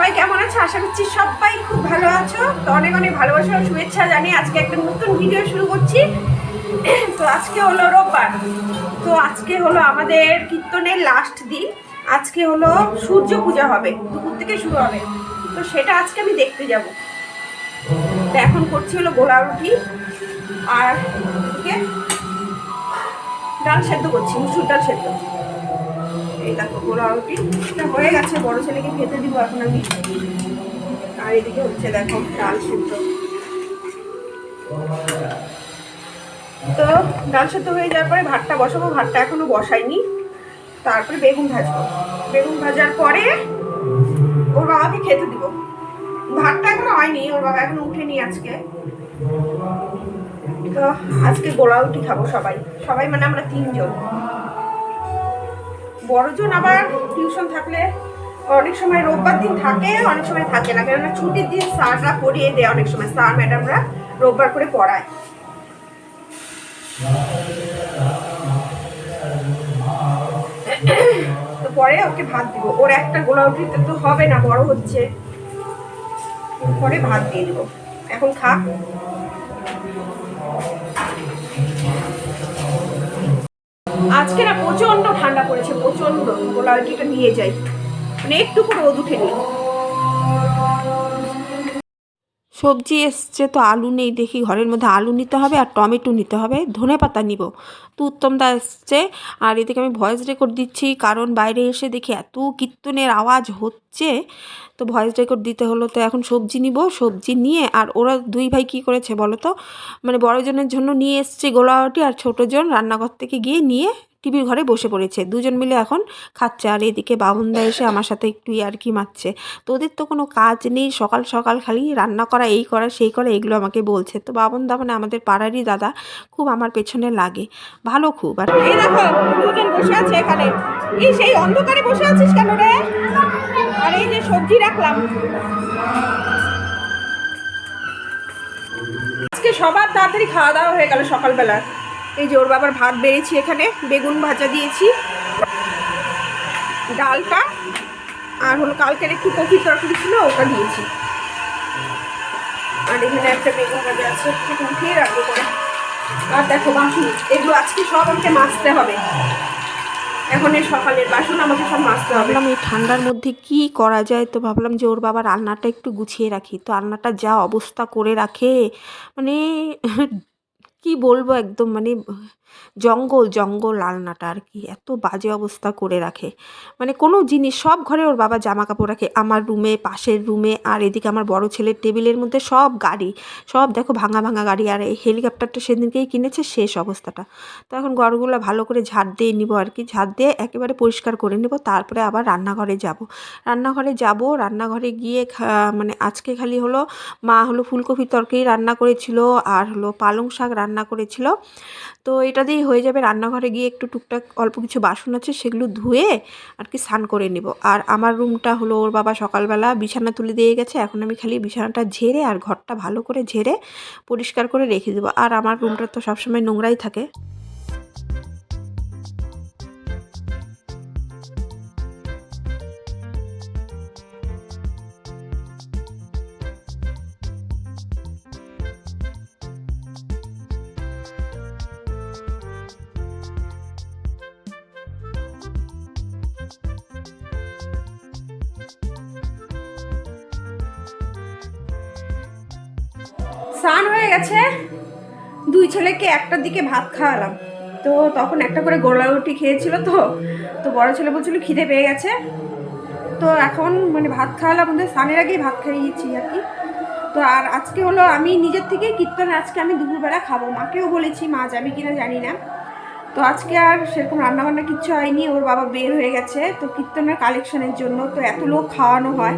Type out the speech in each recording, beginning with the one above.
সবাই কেমন আছো? আশা করছি সবাই খুব ভালো আছো। তো অনেক অনেক ভালোবাসা শুভেচ্ছা জানিয়ে আজকে একটা নতুন ভিডিও শুরু করছি। তো আজকে হলো রোববার। তো আজকে হলো আমাদের কীর্তনের লাস্ট দিন। আজকে হলো সূর্য পূজা হবে। দুপুর থেকে শুরু হবে। তো সেটা আজকে আমি দেখতে যাব। তো এখন করছি হলো গোলা রুটি। আর ডাল সেদ্ধ করছি, মুসুর ডাল সেদ্ধ। এই দেখো গোলা রুটি এটা হয়ে গেছে, বড় ছেলেকে খেতে দিব এখন আমি। আর এদিকে হচ্ছে দেখো, ডাল সেদ্ধ। তো ডাল সেদ্ধ হয়ে যাওয়ার পরে ভাতটা বসাবো, ভাতটা এখনও বসাইনি। তারপরে বেগুন ভাজবো। বেগুন ভাজার পরে ওর বাবাকে খেতে দিব। ভাতটা এখনও হয়নি, ওর বাবা এখনও উঠেনি আজকে। তো আজকে গোলা রুটি খাব সবাই। সবাই মানে আমরা তিনজন। বড়জন আবার টিউশন থাকলে অনেক সময় রোববার দিন থাকে, অনেক সময় থাকে না। কেননা ছুটির দিন স্যাররা পড়িয়ে দেয় অনেক সময়, স্যার, ম্যাডামরা রোববার করে পড়ায়। তো পরে ওকে ভাত দিব। ওর একটা গোলা উঠিতে তো হবে না, বড় হচ্ছে। পরে ভাত দিয়ে দিব। এখন খা। আজকে না প্রচণ্ড ঠান্ডা পড়েছে প্রচণ্ড গোলা উঠিটা নিয়ে যাই মানে একটু করে রোদ উঠেনি। সবজি এসছে তো আলু নেই দেখি, ঘরের মধ্যে আলু নিতে হবে আর টমেটো নিতে হবে, ধনে পাতা নিব। তো উত্তমদা এসছে আর এদিকে আমি ভয়েস রেকর্ড দিচ্ছি, কারণ বাইরে এসে দেখি এত কীর্তনের আওয়াজ হচ্ছে। তো ভয়েস রেকর্ড দিতে হলো তো এখন সবজি নিব, সবজি নিয়ে আর ওরা দুই ভাই কী করেছে বলো তো? মানে বড়জনের জন্য নিয়ে এসছে গোলাওয়াটি আর ছোটোজন রান্নাঘর থেকে গিয়ে নিয়ে টিভির ঘরে বসে পড়েছে। দুজন মিলে এখন খাচ্ছে আর এদিকে বাবুনদা এসে আমার সাথে একটু ইয়ার্কি মারছে। তো ওদের তো কোনো কাজ নেই, সকাল সকাল খালি রান্না করা, এই করা, সেই করা, এগুলো আমাকে বলছে। তো বাবুনদা মানে আমাদের পাড়ারই দাদা, খুব আমার পেছনে লাগে। ভালো খুব আর এই দেখো, দুজন বসে আছে এখানে। এই সেই অন্ধকারে বসে আছিস কেন রে? আর এই যে সবজি রাখলাম। আজকে সবার তাড়াতাড়ি খাওয়া দাওয়া হয়ে গেল সকালবেলা। এই যে ওর বাবার ভাত বেড়েছি এখানে, বেগুন ভাজা দিয়েছি, ডালটা, আর হলো কালকের একটু কফির তরকারি ছিল, ওটা দিয়েছি। আর এখানে একটা বেগুন ভাজা আছে উঠিয়ে রাখব করে আর দেখো বাসন, এগুলো আজকে সব আমাকে মাজতে হবে। এখন এই সকালের বাসন আমাকে সব মাজতে হবে। এই ঠান্ডার মধ্যে কি করা যায় তো ভাবলাম যে ওর বাবার আলনাটা একটু গুছিয়ে রাখি। তো আলনাটা যা অবস্থা করে রাখে মানে কি বলব একদম মানে জঙ্গল জঙ্গল আলনাটা আর কি এত বাজে অবস্থা করে রাখে। মানে কোনো জিনিস, সব ঘরে ওর বাবা জামা কাপড় রাখে। আমার রুমে, পাশের রুমে, আর এদিকে আমার বড় ছেলের টেবিলের মধ্যে সব গাড়ি। সব দেখো ভাঙা ভাঙা গাড়ি। আর এই হেলিকপ্টারটা সেদিনকেই কিনেছে, শেষ অবস্থাটা। তো এখন ঘরগুলো ভালো করে ঝাড় দিয়ে নিব আর কি ঝাড় দিয়ে একেবারে পরিষ্কার করে নেব। তারপরে আবার রান্নাঘরে যাব। রান্নাঘরে যাব। রান্নাঘরে গিয়ে মানে আজকে খালি হলো, মা হলো ফুলকপি তরকারি রান্না করেছিল, আর হলো পালং শাক রান্না করেছিল। তো এটা দিয়েই হয়ে যাবে রান্নাঘরে গিয়ে একটু টুকটাক অল্প কিছু বাসন আছে সেগুলো ধুয়ে আর কি স্নান করে নেব। আর আমার রুমটা হলো ওর বাবা সকালবেলা বিছানা তুলে দিয়ে গেছে, এখন আমি খালি বিছানাটা ঝেড়ে আর ঘরটা ভালো করে ঝেড়ে পরিষ্কার করে রেখে দেবো। আর আমার রুমটা তো সবসময় নোংরাই থাকে। স্নান হয়ে গেছে। দুই ছেলেকে একটার দিকে ভাত খাওয়ালাম। তো তখন একটা করে গোলা রুটি খেয়েছিল তো তো বড় ছেলে বলছিল খিদে পেয়ে গেছে। তো এখন মানে ভাত খাওয়ালাম, ওদের স্নানের আগেই ভাত খাইয়েছি আর কি। তো আর আজকে হলো আমি নিজের থেকে কীর্তন, আজকে আমি দুপুরবেলা খাব। মাকেও বলেছি, মা যাবে কিনা জানি না। তো আজকে আর সেরকম রান্নাবান্না কিচ্ছু হয়নি, ওর বাবা বের হয়ে গেছে। তো কীর্তনের কালেকশনের জন্য তো এত লোক খাওয়ানো হয়।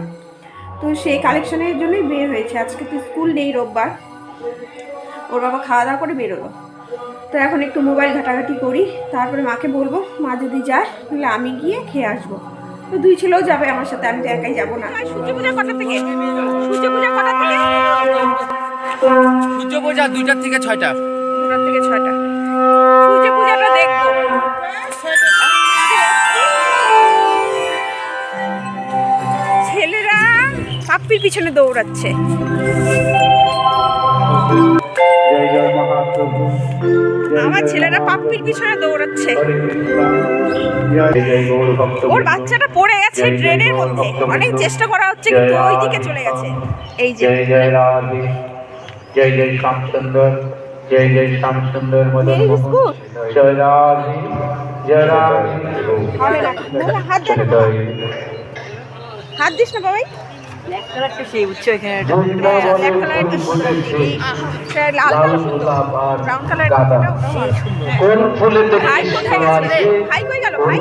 তো সেই কালেকশনের জন্যই বের হয়েছে। আজকে তো স্কুল নেই রোববার। ওর বাবা খাওয়া দাওয়া করে বেরোলো। তো এখন একটু মোবাইল ঘাটাঘাটি করি তারপরে মাকে বলব মা যদি যায় তাহলে আমি গিয়ে খেয়ে আসব। তো দুই ছেলেও যাবে আমার সাথে আমি তো একাই যাব না। সূর্য পূজা কটা থেকে সূর্য পূজা কটা থেকে সূর্য পূজা দুইটার থেকে ছয়টা। দুটার থেকে ছয়টা। সূর্য পূজাটা দেখব। ছেলেরা পাপ্পির পিছনে দৌড়াচ্ছে। আমার ছেলেরা। পাপ্পির পিছনে দৌড়াচ্ছে। জয় জয় গৌর ভক্ত ওর বাচ্চাটা পড়ে গেছে ট্রেনের মধ্যে। অনেক চেষ্টা করা হচ্ছে কিন্তু ওই দিকে চলে গেছে। এই যে। জয় জয় রাধে। জয় জয় শ্যাম সুন্দর জয় জয় শ্যাম সুন্দর মদন জয় রাধে জয় রাধে। হাত দিস না বাবাই। ব্ল্যাক কালারটা সেই উচ্চ এখানে একটা সুন্দর। কোন ফুলেতে ভাই কোথায় গেছে ভাই কই গেল? ভাই?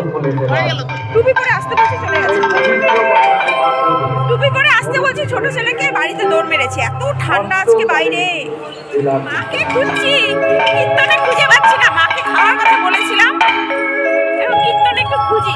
টুপি পরে আসতে বলছি চলে গেছে। টুপি পরে আসতে বলছি ছোট ছেলেকে বাড়িতে দৌড় মেরেছে। এত ঠান্ডা আজকে বাইরে। মাকে খুঁজছি কীর্তনে খুঁজে পাচ্ছি না। মাকে খাওয়ার কথা বলেছিলাম। এবং কীর্তনে একটু খুঁজি।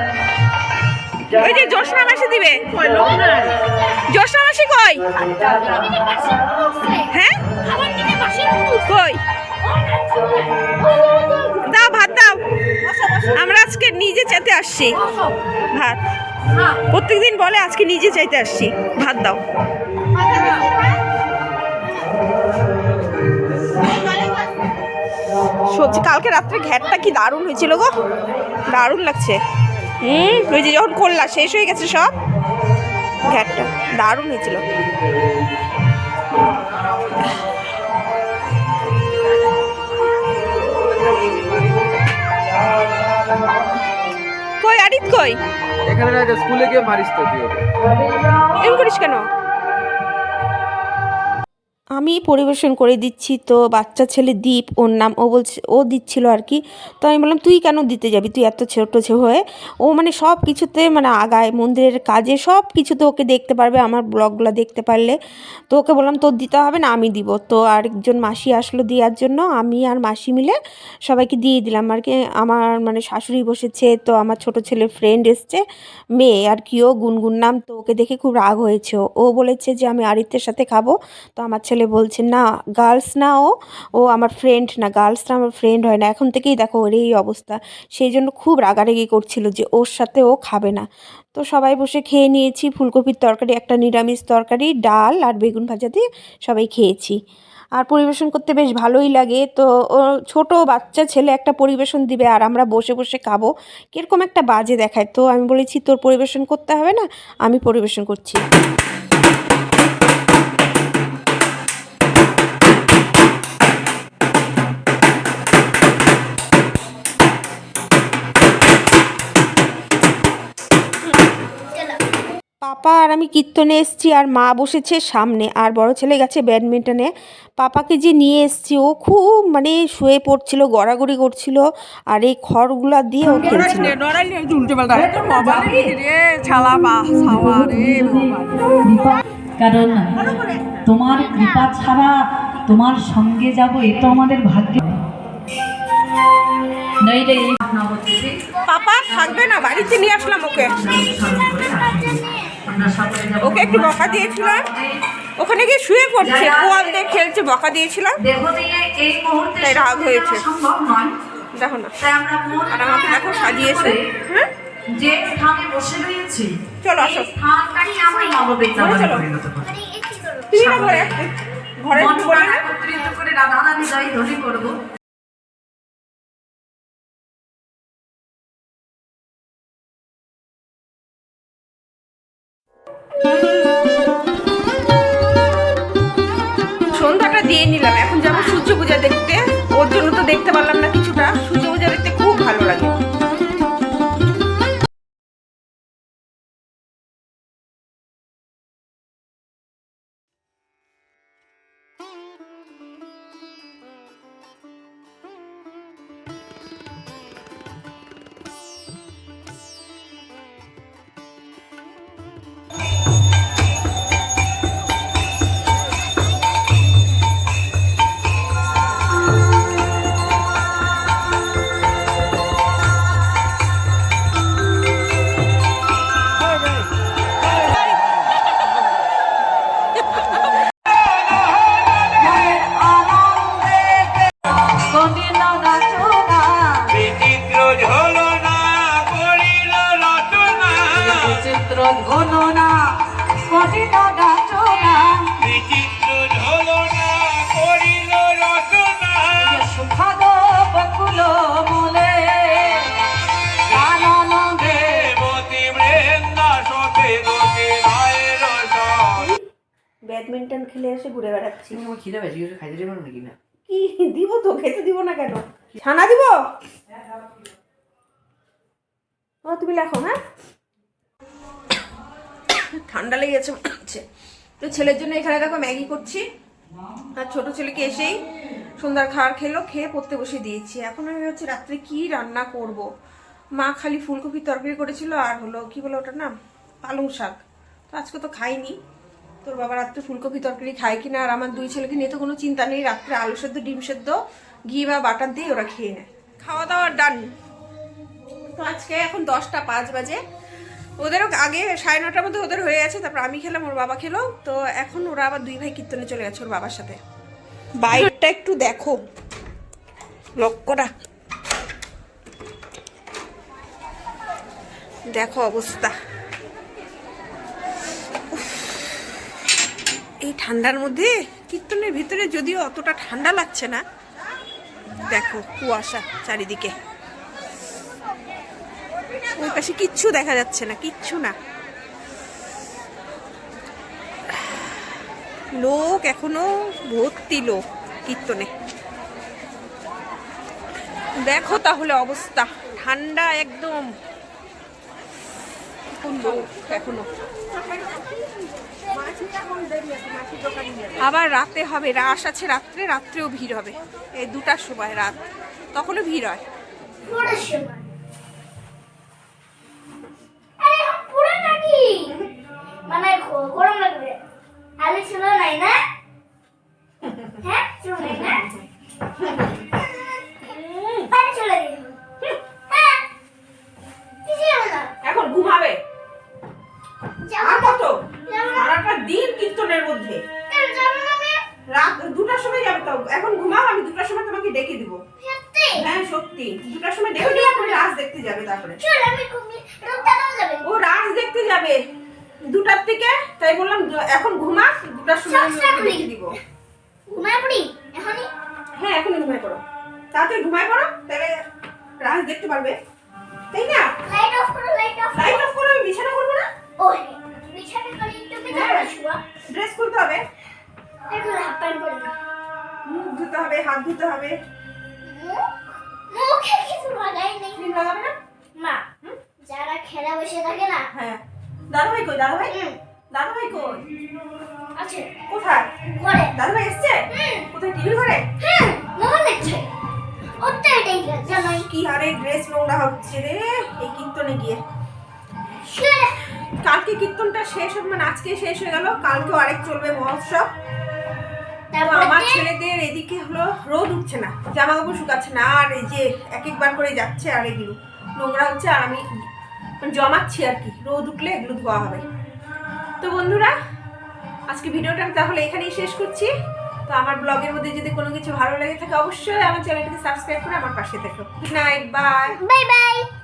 ওই যে জ্যোৎস্না মাসি দিবে। জ্যোৎস্না মাসি কই? হ্যাঁ? কই? দাও ভাত দাও। আমরা আজকে নিজে চাইতে আসছি। ভাত। প্রত্যেকদিন বলে আজকে নিজে চাইতে আসছি। ভাত দাও। সত্যি, কালকে রাত্রে ঘ্যাটটা কি দারুণ হয়েছিল গো। দারুণ লাগছে। হুম ওই যে যখন করলা শেষ হয়ে গেছে সব? ঘ্যাটটা দারুণ হয়েছিল। কই আরিত কই? এখানে না স্কুলে গিয়ে মারিস তো তুই। এম এরকম করিস কেন? আমি পরিবেশন করে দিচ্ছি তো বাচ্চা ছেলে দীপ, ওর নাম ও বলছে, ও দিচ্ছিল আর কি। তো আমি বললাম, তুই কেন দিতে যাবি? তুই এত ছোটো হয়ে? ও মানে সব কিছুতে মানে আগায়, মন্দিরের কাজে সব কিছুতে ওকে দেখতে পারবে, আমার ব্লগগুলো দেখতে পারলে। তো ওকে বললাম, তোর দিতে হবে না, আমি দিব। তো আরেকজন মাসি আসলো দেওয়ার জন্য, আমি আর মাসি মিলে সবাইকে দিয়ে দিলাম আর কি। আমার মানে শাশুড়ি বসেছে, তো আমার ছোট ছেলে ফ্রেন্ড এসছে, মেয়ে আর কি, ও গুনগুন নাম, তো ওকে দেখে খুব রাগ হয়েছে। ও বলেছে যে, আমি আরিত্যের সাথে খাব। তো আমার ছেলে বলছে, না গার্লস না ও ও আমার ফ্রেন্ড না গার্লসরা আমার ফ্রেন্ড হয় না। এখন থেকেই দেখো ওর এই অবস্থা। সেই জন্য খুব রাগারাগি করছিল যে ওর সাথে ও খাবে না। তো সবাই বসে খেয়ে নিয়েছি, ফুলকপির তরকারি, একটা নিরামিষ তরকারি, ডাল আর বেগুন ভাজা দিয়ে সবাই খেয়েছি। আর পরিবেশন করতে বেশ ভালোই লাগে। তো ও ছোট বাচ্চা ছেলে একটা পরিবেশন দিবে আর আমরা বসে বসে খাব। কীরকম একটা বাজে দেখায়। তো আমি বলেছি, তোর পরিবেশন করতে হবে না, আমি পরিবেশন করছি। পাপা আর আমি কীর্তনে এসেছি আর মা বসেছে সামনে আর বড় ছেলে গেছে ব্যাডমিন্টনে। পাপাকে যে নিয়ে এসেছি ও খুব মানে শুয়ে পড়ছিল গড়াগড়ি করছিল আর এই খড়গুলা দিয়ে ও খেলছিল। কারণ তোমার কৃপা ছাড়া তোমার সঙ্গে যাব এ তো আমাদের ভাগ্য। পাপা থাকবে না বাড়িতে নিয়ে আসলাম ওকে। ওকে একটু বকা দিয়েছিলাম। ওখানে গিয়ে শুয়ে পড়ছে দিয়ে খেলছে, বকা দিয়েছিলাম। তাই রাগ হয়েছে। দেখো না। আর আমাকে দেখো সাজিয়েছে। হ্যাঁ? চলো আসো। ঘরে দেখতে ওর জন্য তো দেখতে পারলাম না কিছুটা। সূর্য পূজা দেখতে খুব ভালো লাগে। ব্যাডমিন্টন খেলে এসে ঘুরে বেড়াচ্ছি। আমার খিদে পেয়েছে কিছু খাইতে দেবেন নাকি না? কি দিব তো? খেতে দিব না কেন? ছানা দিব? ও তুমি লেখো হ্যাঁ? ঠান্ডা লেগেছে মনে হচ্ছে। তো ছেলের জন্য এখানে দেখো ম্যাগি করছি। আর ছোট ছেলেকে এসেই সন্ধ্যার খাবার খেলো খেয়ে পড়তে বসে দিয়েছি। এখন আমি হচ্ছে রাত্রে কি রান্না করব? মা খালি ফুলকপির তরকারি করেছিল আর হলো কি বলে ওটার নাম? পালং শাক। তো আজকে তো খাইনি। তোর বাবা রাত্রে ফুলকপি তরকারি খায় কিনা? আর আমার দুই ছেলেকে নিয়ে তো কোনো চিন্তা নেই, রাত্রে আলু সেদ্ধ, ডিম সেদ্ধ, ঘি বা বাটার দিয়ে ওরা খেয়ে নেয়। খাওয়া দাওয়া ডান। তো আজকে এখন দশটা পাঁচ বাজে। ওদেরও আগে সাড়ে নটার মধ্যে ওদের হয়ে গেছে, তারপর আমি খেলাম, ওর বাবা খেলো। তো এখন ওরা আবার দুই ভাই কীর্তনে চলে গেছে ওর বাবার সাথে। বাইরটা একটু দেখো। লক্ষ্যটা দেখো অবস্থা। এই ঠান্ডার মধ্যে কীর্তনের ভিতরে যদিও অতটা ঠান্ডা লাগছে না, দেখো কুয়াশা চারিদিকে। ওই পাশে কিচ্ছু দেখা যাচ্ছে না, কিচ্ছু না। লোক এখনও ভর্তি লোক কীর্তনে। দেখো তাহলে অবস্থা, ঠান্ডা একদম। লোক এখনও। আবার রাতে হবে রাস আছে রাত্রে রাত্রেও ভিড় হবে। এই দুটার সময় রাত। তখনও ভিড় হয়। পুরোর সময় আরে পুরো নাকি? মানে গ- গরম লাগবে। আলু ছিল নাই না? হ্যাঁ হ্যাঁ। এখন ঘুমাবে। আর কত? সারাটা দিন কীর্তনের মধ্যে। রাত দুটার সময় যাবে তো। এখন ঘুমাও আমি দুটার সময় তোমাকে ডেকে দিব। হ্যাঁ সত্যি। দুটার সময় ডেকে দিয়ে তুমি লাশ দেখতে যাবে তারপরে। হবে হাত ধুতে হবে। মুখে কিছু লাগাই নেই। ক্রিম লাগাবে না? মা যারা খেলা বসে থাকে না। হ্যাঁ। দাদা ভাই কই দাদা ভাই দাদা ভাই কই? আছে। কোথায়? ঘরে। দাদা ভাই এসছে কোথায় টিভি ঘরে? হুম মোবাইল দেখছে। ওর তো এটাই জানোই। কি হারে ড্রেস নোংরা হচ্ছে রে এই কীর্তনে গিয়ে। কালকে কীর্তনটা শেষ হবে মানে আজকে শেষ হয়ে গেল। কালকেও আরেক চলবে মহোৎসব। আমার ছেলেদের এদিকে হলো রোদ উঠছে না জামা কাপড় শুকাচ্ছে না আর এই যে এক একবার করে যাচ্ছে আর এগুলো নোংরা হচ্ছে আর আমি জমাচ্ছি আর কি রোদ উঠলে এগুলো ধোয়া হবে। তো বন্ধুরা আজকে ভিডিওটা আমি তাহলে এখানেই শেষ করছি। তো আমার ব্লগের মধ্যে যদি কোনো কিছু ভালো লাগে থাকে অবশ্যই আমার চ্যানেলটিকে সাবস্ক্রাইব করে আমার পাশে থেকো। Good night bye bye bye